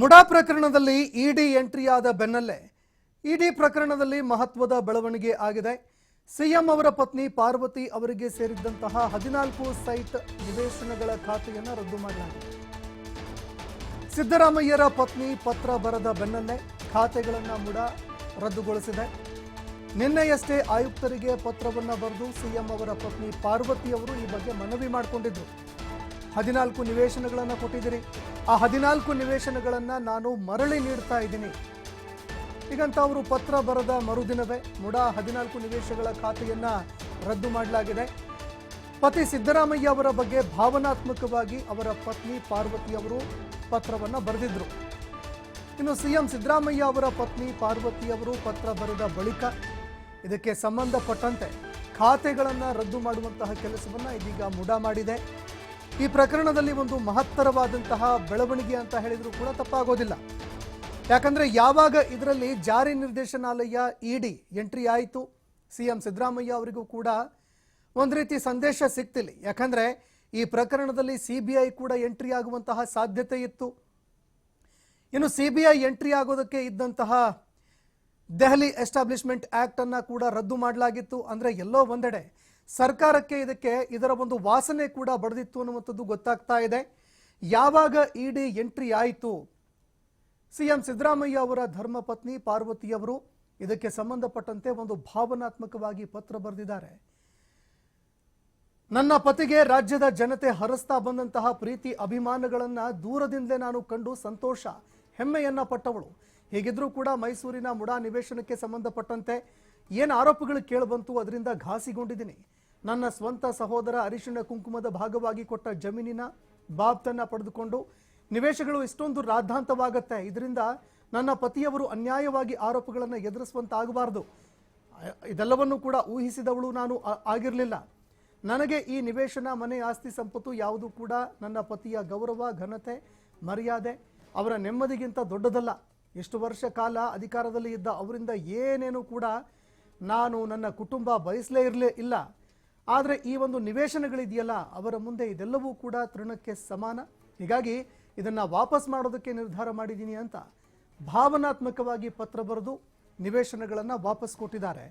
ಮುಡಾ ಪ್ರಕರಣದಲ್ಲಿ ಇಡಿ ಎಂಟ್ರಿಯಾದ ಬೆನ್ನಲ್ಲೇ ಇಡಿ ಪ್ರಕರಣದಲ್ಲಿ ಮಹತ್ವದ ಬೆಳವಣಿಗೆ ಆಗಿದೆ. ಸಿಎಂ ಅವರ ಪತ್ನಿ ಪಾರ್ವತಿ ಅವರಿಗೆ ಸೇರಿದ್ದಂತಹ ಹದಿನಾಲ್ಕು ಸೈಟ್ ನಿವೇಶನಗಳ ಖಾತೆಯನ್ನು ರದ್ದು ಮಾಡಲಾಗಿದೆ. ಸಿದ್ದರಾಮಯ್ಯರ ಪತ್ನಿ ಪತ್ರ ಬರದ ಬೆನ್ನಲ್ಲೇ ಖಾತೆಗಳನ್ನು ಮುಡಾ ರದ್ದುಗೊಳಿಸಿದೆ. ನಿನ್ನೆಯಷ್ಟೇ ಆಯುಕ್ತರಿಗೆ ಪತ್ರವನ್ನು ಬರೆದು ಸಿಎಂ ಅವರ ಪತ್ನಿ ಪಾರ್ವತಿ ಅವರು ಈ ಬಗ್ಗೆ ಮನವಿ ಮಾಡಿಕೊಂಡಿದ್ರು. ಹದಿನಾಲ್ಕು ನಿವೇಶನಗಳನ್ನು ಕೊಟ್ಟಿದ್ದೀರಿ. ಆ ಹದಿನಾಲ್ಕು ನಿವೇಶನಗಳನ್ನು ನಾನು ಮರಳಿ ನೀಡ್ತಾ ಇದ್ದೀನಿ. ಈಗಂತ ಅವರು ಪತ್ರ ಬರೆದ ಮರುದಿನವೇ ಮುಡಾ ಹದಿನಾಲ್ಕು ನಿವೇಶಗಳ ಖಾತೆಯನ್ನು ರದ್ದು ಮಾಡಲಾಗಿದೆ. ಪತಿ ಸಿದ್ದರಾಮಯ್ಯ ಅವರ ಬಗ್ಗೆ ಭಾವನಾತ್ಮಕವಾಗಿ ಅವರ ಪತ್ನಿ ಪಾರ್ವತಿ ಅವರು ಪತ್ರವನ್ನು ಬರೆದಿದ್ರು. ಇನ್ನು ಸಿಎಂ ಸಿದ್ದರಾಮಯ್ಯ ಅವರ ಪತ್ನಿ ಪಾರ್ವತಿ ಅವರು ಪತ್ರ ಬರೆದ ಬಳಿಕ ಇದಕ್ಕೆ ಸಂಬಂಧಪಟ್ಟಂತೆ ಖಾತೆಗಳನ್ನು ರದ್ದು ಮಾಡುವಂತಹ ಕೆಲಸವನ್ನು ಇದೀಗ ಮುಡಾ ಮಾಡಿದೆ. ಈ ಪ್ರಕರಣದಲ್ಲಿ ಒಂದು ಮಹತ್ತರವಾದಂತಹ ಬೆಳವಣಿಗೆ ಅಂತ ಹೇಳಿದರೂ ಕೂಡ ತಪ್ಪಾಗೋದಿಲ್ಲ. ಯಾಕಂದ್ರೆ ಯಾವಾಗ ಇದರಲ್ಲಿ ಜಾರಿ ನಿರ್ದೇಶನಾಲಯ ಇಡಿ ಎಂಟ್ರಿ ಆಯಿತು, ಸಿಎಂ ಸಿದ್ದರಾಮಯ್ಯ ಅವರಿಗೂ ಕೂಡ ಒಂದು ರೀತಿ ಸಂದೇಶ ಸಿಗ್ತಿಲ್ಲ ಯಾಕಂದ್ರೆ ಈ ಪ್ರಕರಣದಲ್ಲಿ ಸಿಬಿಐ ಕೂಡ ಎಂಟ್ರಿ ಆಗುವಂತಹ ಸಾಧ್ಯತೆ ಇತ್ತು. ಇನ್ನು ಸಿಬಿಐ ಎಂಟ್ರಿ ಆಗೋದಕ್ಕೆ ಇದ್ದಂತಹ ದೆಹಲಿ ಎಸ್ಟಾಬ್ಲಿಷ್ಮೆಂಟ್ ಆಕ್ಟ್ ಅನ್ನ ಕೂಡ ರದ್ದು ಮಾಡಲಾಗಿತ್ತು. ಅಂದ್ರೆ ಎಲ್ಲೋ ಒಂದೆಡೆ ಸರ್ಕಾರಕ್ಕೆ ಇದಕ್ಕೆ ಇದರ ಒಂದು ವಾಸನೆ ಕೂಡ ಬಡದಿತ್ತು ಅನ್ನುವಂಥದ್ದು ಗೊತ್ತಾಗ್ತಾ ಇದೆ. ಯಾವಾಗ ಇಡಿ ಎಂಟ್ರಿ ಆಯಿತು? ಸಿಎಂ ಸಿದ್ದರಾಮಯ್ಯ ಅವರ ಧರ್ಮಪತ್ನಿ ಪಾರ್ವತಿ ಅವರು ಇದಕ್ಕೆ ಸಂಬಂಧಪಟ್ಟಂತೆ ಒಂದು ಭಾವನಾತ್ಮಕವಾಗಿ ಪತ್ರ ಬರೆದಿದ್ದಾರೆ. ನನ್ನ ಪತಿಗೆ ರಾಜ್ಯದ ಜನತೆ ಹರಸ್ತಾ ಬಂದಂತಹ ಪ್ರೀತಿ ಅಭಿಮಾನಗಳನ್ನ ದೂರದಿಂದಲೇ ನಾನು ಕಂಡು ಸಂತೋಷ, ಹೆಮ್ಮೆಯನ್ನ ಪಟ್ಟವಳು. ಹೀಗಿದ್ರೂ ಕೂಡ ಮೈಸೂರಿನ ಮುಡಾ ನಿವೇಶನಕ್ಕೆ ಸಂಬಂಧಪಟ್ಟಂತೆ ಏನು ಆರೋಪಗಳು ಕೇಳಬಂತು ಅದರಿಂದ ಘಾಸಿಗೊಂಡಿದ್ದೀನಿ. ನನ್ನ ಸ್ವಂತ ಸಹೋದರ ಅರಿಶಿಣ ಕುಂಕುಮದ ಭಾಗವಾಗಿ ಕೊಟ್ಟ ಜಮೀನಿನ ಬಾಬ್ತನ್ನು ಪಡೆದುಕೊಂಡು, ನಿವೇಶಗಳು ಇಷ್ಟೊಂದು ರಾದ್ಧಾಂತವಾಗತ್ತೆ. ಇದರಿಂದ ನನ್ನ ಪತಿಯವರು ಅನ್ಯಾಯವಾಗಿ ಆರೋಪಗಳನ್ನು ಎದುರಿಸುವಂತಾಗಬಾರದು. ಇದೆಲ್ಲವನ್ನು ಕೂಡ ಊಹಿಸಿದವಳು ನಾನು ಆಗಿರಲಿಲ್ಲ. ನನಗೆ ಈ ನಿವೇಶನ, ಮನೆ ಆಸ್ತಿ ಸಂಪತ್ತು ಯಾವುದು ಕೂಡ ನನ್ನ ಪತಿಯ ಗೌರವ, ಘನತೆ, ಮರ್ಯಾದೆ, ಅವರ ನೆಮ್ಮದಿಗಿಂತ ದೊಡ್ಡದಲ್ಲ. ಎಷ್ಟು ವರ್ಷ ಕಾಲ ಅಧಿಕಾರದಲ್ಲಿ ಇದ್ದ ಅವರಿಂದ ಏನೇನು ಕೂಡ ನಾನು ನನ್ನ ಕುಟುಂಬ ಬಯಸಲೇ ಇರಲೇ ಇಲ್ಲ. ಆದರೆ ಈ ಒಂದು ನಿವೇಶನಗಳಿದೆಯಲ್ಲ, ಅವರ ಮುಂದೆ ಇದೆಲ್ಲವೂ ಕೂಡ ತೃಣಕ್ಕೆ ಸಮಾನ. ಹೀಗಾಗಿ ಇದನ್ನು ವಾಪಸ್ ಮಾಡೋದಕ್ಕೆ ನಿರ್ಧಾರ ಮಾಡಿದ್ದೀನಿ ಅಂತ ಭಾವನಾತ್ಮಕವಾಗಿ ಪತ್ರ ಬರೆದು ನಿವೇಶನಗಳನ್ನು ವಾಪಸ್ ಕೊಟ್ಟಿದ್ದಾರೆ.